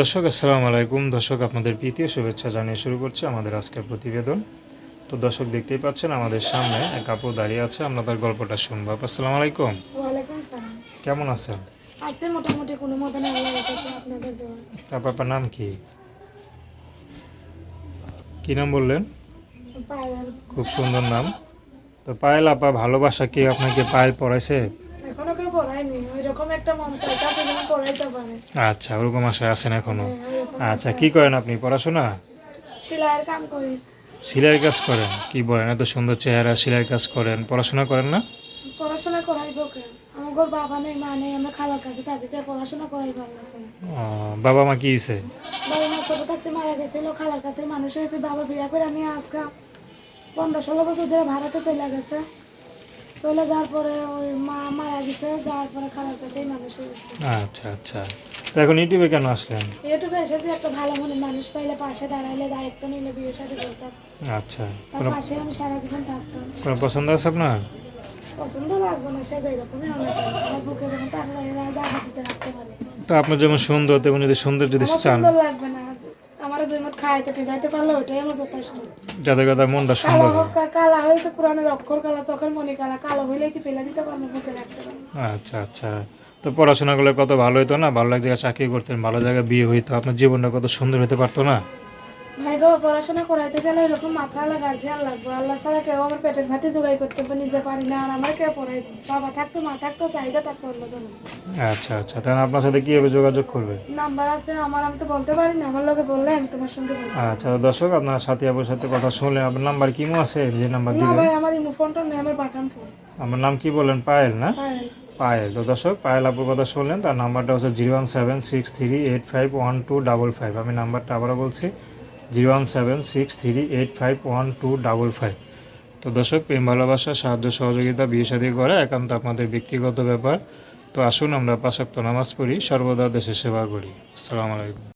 দর্শক আসসালামু আলাইকুম। দর্শক আপনাদের প্রীতীয় শুভেচ্ছা জানিয়ে শুরু করছি আমাদের আজকের প্রতিবেদন। তো দর্শক দেখতেই পাচ্ছেন আমাদের সামনে এক আপু দাঁড়িয়ে আছে আমরা তার গল্পটা শুনব। আপু, আসসালামু আলাইকুম। কেমন আছেন? আজকে মোটামুটি কোনো রেখেছে আপনাদের তারপর আপনার নাম কি? কি নাম বললেন? খুব সুন্দর নাম। তো পায়েল আপা ভালোবাসা কি আপনাকে পায়েল পড়াইছে? এখনও কেউ পড়ায়নি ওই একটা মন চাই তাতে যেন পড়াইতে পারে। আচ্ছা ওরকম আশায় আছেন এখনও? হ্যাঁ, আচ্ছা কি করেন আপনি? পড়াশোনা? সেলাইয়ের কাম করি। সেলাইয়ের কাজ করেন? কি বলেন এত সুন্দর চেহারা সেলাইয়ের কাজ করেন? পড়াশোনা করেন না? পড়াশোনা করাইব কে আমার বাবা নেই মা নেই আমরা খালার কাছে তাদেরকে পড়াশোনা করাই পারলাম বাবা মা কি হয়েছে বাবা মা ছোট থাকতে মারা গেছিল খালার কাছে মানুষ হয়েছে বাবা বিয়া করে নিয়ে আজকে পনেরো ষোলো বছর ধরে ভাড়াতে চলে গেছে। চলে যাওয়ার পরে ওই মা আচ্ছা আচ্ছা। তো এখন ইউটিউবে কেন আসলেন? ইউটিউবে এসেছি একটা ভালো মনে মানুষ পাইলে পাশে দাঁড়াইলে দায়িত্ব নিলে বিয়ের সাথে করতাম। আচ্ছা তার পাশে আমি সারা জীবন থাকতাম। কোনো পছন্দ আছে আপনার? পছন্দ লাগবে না সে যেরকমই অনেক আমার বুকে যখন জায়গা দিতে রাখতে পারে তো আপনার যেমন সুন্দর তেমন যদি সুন্দর যদি চান। সুন্দর লাগবে না। আমার দুই মত খাইতে পারলে ওটাই আমার যথেষ্ট। যাদের কথা মনটা সুন্দর কালা হয়েছে পুরানের অক্ষর কালা চোখের মনি কালা কালো হইলে কি ফেলে দিতে পারব বুকে রাখতে আচ্ছা আচ্ছা। তো পড়াশোনা করলে কত ভালো হতো না? ভালো এক জায়গায় চাকরি করতেন ভালো জায়গায় বিয়ে হইতো আপনার জীবনটা কত সুন্দর হতে পারতো না? ভাই গো পড়াশোনা করাইতে গেলে এরকম মাথা আলা গার্জিয়ান লাগবে। আল্লাহ ছাড়া কেউ আমার পেটের ভাতে জোগাড় করতে নিজে পারি না। আর আমার কেউ পড়াইবে বাবা থাকতো মা থাকতো চাহিদা থাকতো অন্য জন্য আচ্ছা আচ্ছা। তাহলে আপনার সাথে কীভাবে যোগাযোগ করবে? নাম্বার আছে আমার আমি তো বলতে পারি না। আমার লোকে বললে আমি তোমার সঙ্গে বলব। আচ্ছা দর্শক আপনার সাথী আপুর সাথে কথা শুনলেন আপনার নাম্বার কিমো আছে? যে নাম্বার না ভাই আমার ইমো ফোনটা নেই আমার বাটন ফোন। আমার নাম কি বললেন পায়েল না? পায়েল। পায়েল। তো দর্শক পায়েল আপুর কথা শুনলেন তার নাম্বারটা হচ্ছে zero one seven six three eight five one two double five. আমি নাম্বারটা আবারও বলছি zero one seven six three eight five one two double five. তো দর্শক, প্রেম, ভালোবাসা, সাহায্য, সহযোগিতা, বিয়ে সাদী করা একান্ত আপনাদের ব্যক্তিগত ব্যাপার। তো আসুন আমরা পাশাক্ত নামাজ পড়ি, সর্বদা দেশের সেবা করি। আসসালামু আলাইকুম।